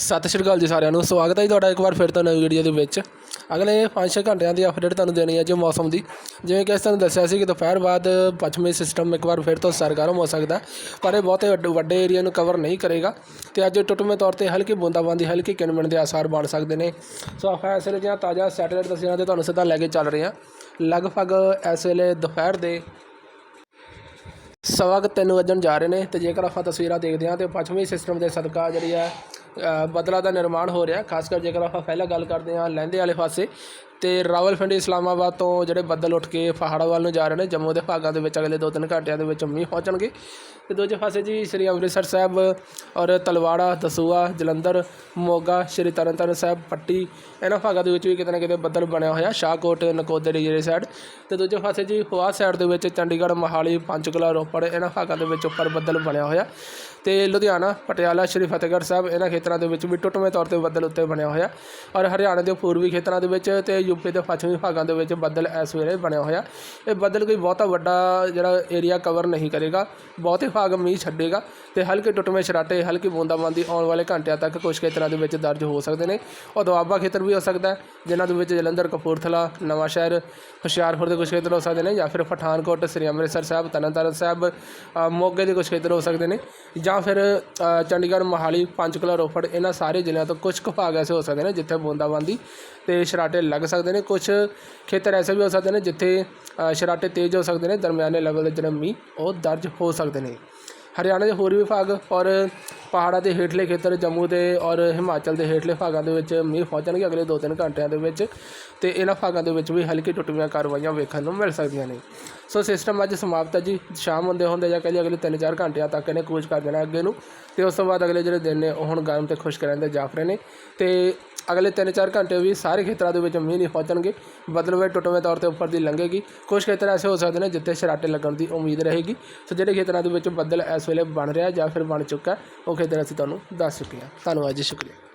ਸਤਿ ਸ਼੍ਰੀ ਅਕਾਲ ਜੀ ਸਾਰਿਆਂ ਨੂੰ। ਸਵਾਗਤ ਹੈ ਜੀ ਤੁਹਾਡਾ ਇੱਕ ਵਾਰ ਫਿਰ ਤੋਂ ਨਵੀਂ ਵੀਡੀਓ ਦੇ ਵਿੱਚ। ਅਗਲੇ 5-6 ਘੰਟਿਆਂ ਦੀ ਅਪਡੇਟ ਤੁਹਾਨੂੰ ਦੇਣੀ ਹੈ ਜੀ ਮੌਸਮ ਦੀ। ਜਿਵੇਂ ਕਿ ਅਸੀਂ ਤੁਹਾਨੂੰ ਦੱਸਿਆ ਸੀ ਕਿ ਦੁਪਹਿਰ ਬਾਅਦ ਪੱਛਮੀ ਸਿਸਟਮ ਇੱਕ ਵਾਰ ਫਿਰ ਤੋਂ ਸਰਗਰਮ ਹੋ ਸਕਦਾ ਪਰ ਇਹ ਬਹੁਤੇ ਵੱਡ- ਵੱਡੇ ਏਰੀਆ ਨੂੰ ਕਵਰ ਨਹੀਂ ਕਰੇਗਾ। ਤੇ ਅੱਜ ਟੁੱਟਵੇਂ ਤੌਰ ਤੇ ਹਲਕੀ ਬੂੰਦਾਬਾਂਦੀ, ਹਲਕੀ ਕਿਣਮਣ ਦੇ ਆਸਾਰ ਬਣ ਸਕਦੇ ਨੇ। ਸੋ ਆਪਾਂ ਇਸ ਵੇਲੇ ਦੀਆਂ ਤਾਜ਼ਾ ਸੈਟੇਲਾਈਟ ਤਸਵੀਰਾਂ ਤੇ ਤੁਹਾਨੂੰ ਸਿੱਧਾ ਲੈ ਕੇ ਚੱਲ ਰਹੇ ਹਾਂ। ਲਗਭਗ ਇਸ ਵੇਲੇ ਦੁਪਹਿਰ ਦੇ ਸਵਾ ਕੁ ਤਿੰਨ ਵੱਜਣ ਜਾ ਰਹੇ ਨੇ। ਤੇ ਜੇਕਰ ਆਪਾਂ ਤਸਵੀਰਾਂ ਦੇਖਦੇ ਹਾਂ ਤੇ ਪੱਛਮੀ ਸਿਸਟਮ ਦੇ ਸਦਕਾ ਜਿਹੜੀ ਹੈ ਬਦਲਾ ਦਾ ਨਿਰਮਾਣ ਹੋ ਰਿਹਾ ਖਾਸ ਕਰ ਜੇਕਰ ਆਪਾਂ ਪਹਿਲਾਂ ਗੱਲ ਕਰਦੇ ਹਾਂ, ਲਹਿੰਦੇ ਵਾਲੇ ਪਾਸੇ ਤੇ ਰਾਵਲਪਿੰਡੀ ਇਸਲਾਮਾਬਾਦ ਤੋਂ ਜਿਹੜੇ ਬੱਦਲ ਉੱਠ ਕੇ ਪਹਾੜਾਂ ਵੱਲ ਨੂੰ ਜਾ ਰਹੇ ਨੇ, ਜੰਮੂ ਦੇ ਭਾਗਾਂ ਦੇ ਵਿੱਚ ਅਗਲੇ 2-3 ਘੰਟਿਆਂ ਦੇ ਵਿੱਚ ਮੀਂਹ ਪਹੁੰਚਣਗੇ ਤੇ ਦੂਜੇ ਪਾਸੇ ਜੀ ਸ੍ਰੀ ਅੰਮ੍ਰਿਤਸਰ ਸਾਹਿਬ ਔਰ ਤਲਵਾੜਾ ਦਸੂਆ ਜਲੰਧਰ, ਮੋਗਾ, ਸ੍ਰੀ ਤਰਨਤਾਰਨ ਸਾਹਿਬ, ਪੱਟੀ, ਇਹਨਾਂ ਭਾਗਾਂ ਦੇ ਵਿੱਚ ਵੀ ਕਿਤੇ ਨਾ ਕਿਤੇ ਬੱਦਲ ਬਣਿਆ ਹੋਇਆ, ਸ਼ਾਹਕੋਟ, ਨਕੋਦਰ ਜਿਹੜੇ ਸਾਈਡ ਤੇ ਦੂਜੇ ਪਾਸੇ ਜੀ ਹੁਆ ਸਾਈਡ ਦੇ ਵਿੱਚ ਚੰਡੀਗੜ੍ਹ, ਮੋਹਾਲੀ, ਪੰਚਕੂਲਾ, ਰੋਪੜ, ਇਹਨਾਂ ਭਾਗਾਂ ਦੇ ਵਿੱਚ ਉੱਪਰ ਬੱਦਲ ਬਣਿਆ ਹੋਇਆ। ਤੇ ਲੁਧਿਆਣਾ, ਪਟਿਆਲਾ, ਸ਼੍ਰੀ ਫਤਿਹਗੜ੍ਹ ਸਾਹਿਬ, ਇਹਨਾਂ ਖੇਤਰਾਂ ਦੇ ਵਿੱਚ ਵੀ ਟੁੱਟਵੇਂ ਤੌਰ ਤੇ ਬੱਦਲ ਉੱਤੇ ਬਣਿਆ ਹੋਇਆ। ਔਰ ਹਰਿਆਣਾ ਦੇ ਪੂਰਬੀ ਖੇਤਰਾਂ ਦੇ ਵਿੱਚ ਤੇ ਯੂਪੀ ਦੇ ਪੱਛਮੀ ਭਾਗਾਂ ਦੇ ਵਿੱਚ ਬੱਦਲ ਇਸ ਵੇਲੇ ਬਣਿਆ ਹੋਇਆ। ਇਹ ਬੱਦਲ ਕੋਈ ਬਹੁਤਾ ਵੱਡਾ ਜਿਹੜਾ ਏਰੀਆ ਕਵਰ ਨਹੀਂ ਕਰੇਗਾ। ਬਹੁਤੇ ਭਾਗ ਮੀਂਹ ਛੱਡੇਗਾ ਤੇ ਹਲਕੇ ਟੁੱਟਵੇਂ ਛਰਾਟੇ ਹਲਕੀ ਬੂੰਦਾਬਾਂਦੀ ਆਉਣ ਵਾਲੇ ਘੰਟਿਆਂ ਤੱਕ ਕੁਝ ਖੇਤਰਾਂ ਦੇ ਵਿੱਚ ਦਰਜ ਹੋ ਸਕਦੇ ਨੇ। ਉਹ ਦੁਆਬਾ ਖੇਤਰ ਵੀ ਹੋ ਸਕਦਾ ਜਿਨ੍ਹਾਂ ਦੇ ਵਿੱਚ ਜਲੰਧਰ, ਕਪੂਰਥਲਾ, ਨਵਾਂਸ਼ਹਿਰ, ਹੁਸ਼ਿਆਰਪੁਰ ਦੇ ਕੁਝ ਖੇਤਰ ਹੋ ਸਕਦੇ ਨੇ ਜਾਂ ਫਿਰ ਪਠਾਨਕੋਟ, ਸ੍ਰੀ ਅੰਮ੍ਰਿਤਸਰ ਸਾਹਿਬ, ਤਰਨਤਾਰਨ ਸਾਹਿਬ ਮੋਗੇ ਦੇ ਕੁਝ ਖੇਤਰ ਹੋ ਸਕਦੇ ਨੇ ਜਾਂ ਫਿਰ ਚੰਡੀਗੜ੍ਹ, ਮੋਹਾਲੀ, ਪੰਚਕੂਲਾ, ਰੋਪੜ, ਇਹਨਾਂ ਸਾਰੇ ਜ਼ਿਲ੍ਹਿਆਂ ਤੋਂ ਕੁਝ ਕੁ ਭਾਗ ਐਸੇ ਹੋ ਸਕਦੇ ਨੇ ਜਿੱਥੇ ਬੂੰਦਾਬਾਂਦੀ ਤੇ ਸ਼ਰਾਟੇ ਲੱਗ ਸਕਦੇ ਨੇ। ਕੁਝ ਖੇਤਰ ਐਸੇ ਵੀ ਹੋ ਸਕਦੇ ਨੇ ਜਿੱਥੇ ਸ਼ਰਾਟੇ ਤੇਜ਼ ਹੋ ਸਕਦੇ ਨੇ, ਦਰਮਿਆਨੇ ਲੈਵਲ ਦੇ ਜਿਹੜੇ ਮੀਂਹ ਉਹ ਦਰਜ ਹੋ ਸਕਦੇ ਨੇ। ਹਰਿਆਣਾ ਦੇ ਹੋਰ ਵੀ ਭਾਗ ਔਰ ਪਹਾੜਾਂ ਦੇ ਹੇਠਲੇ ਖੇਤਰ ਜੰਮੂ ਦੇ ਔਰ ਹਿਮਾਚਲ ਦੇ ਹੇਠਲੇ ਭਾਗਾਂ ਦੇ ਵਿੱਚ ਮੀਂਹ ਪਹੁੰਚਣਗੇ ਅਗਲੇ 2-3 ਘੰਟਿਆਂ ਦੇ ਵਿੱਚ ਤੇ ਇਹਨਾਂ ਭਾਗਾਂ ਦੇ ਵਿੱਚ ਵੀ ਹਲਕੀ ਟੁੱਟਵੀਆਂ ਕਾਰਵਾਈਆਂ ਵੇਖਣ ਨੂੰ ਮਿਲ ਸਕਦੀਆਂ ਨੇ। ਸੋ ਸਿਸਟਮ ਅੱਜ ਸਮਾਪਤ ਹੈ ਜੀ। ਸ਼ਾਮ ਹੁੰਦੇ ਹੁੰਦੇ ਜਾਂ ਕਹਿੰਦੇ ਅਗਲੇ 3-4 ਘੰਟਿਆਂ ਤੱਕ ਇਹਨੇ ਕੂਚ ਕਰ ਦੇਣਾ ਅੱਗੇ ਨੂੰ ਤੇ ਉਸ ਤੋਂ ਬਾਅਦ ਅਗਲੇ ਜਿਹੜੇ ਦਿਨ ਨੇ ਉਹ ਹੁਣ ਗਰਮ ਤੇ ਖੁਸ਼ਕ ਰਹਿੰਦੇ ਜਾਫ ਰਹੇ ਨੇ ਤੇ ਅਗਲੇ 3-4 ਘੰਟੇ ਵੀ ਸਾਰੇ ਖੇਤਰਾਂ ਦੇ ਵਿੱਚ ਮੀਂਹ ਨਹੀਂ ਪਹੁੰਚਣਗੇ। ਬਦਲਵੇਂ ਟੁੱਟਵੇਂ ਤੌਰ ਤੇ ਉੱਪਰ ਦੀ ਲੰਘੇਗੀ। ਕੁਝ ਖੇਤਰ ਐਸੇ ਹੋ ਸਕਦੇ ਨੇ ਜਿੱਥੇ ਸ਼ਰਾਟੇ ਲੱਗਣ ਦੀ ਉਮੀਦ ਰਹੇਗੀ। ਸੋ ਜਿਹੜੇ ਖੇਤਰਾਂ ਦੇ ਵਿੱਚ ਬੱਦਲ ਇਸ ਵੇਲੇ ਬਣ ਰਿਹਾ ਜਾਂ ਫਿਰ ਬਣ ਚੁੱਕਾ, ਉਹ ਖੇਤਰ ਅਸੀਂ ਤੁਹਾਨੂੰ ਦੱਸ ਚੁੱਕੇ ਹਾਂ। ਧੰਨਵਾਦ ਜੀ, ਸ਼ੁਕਰੀਆ।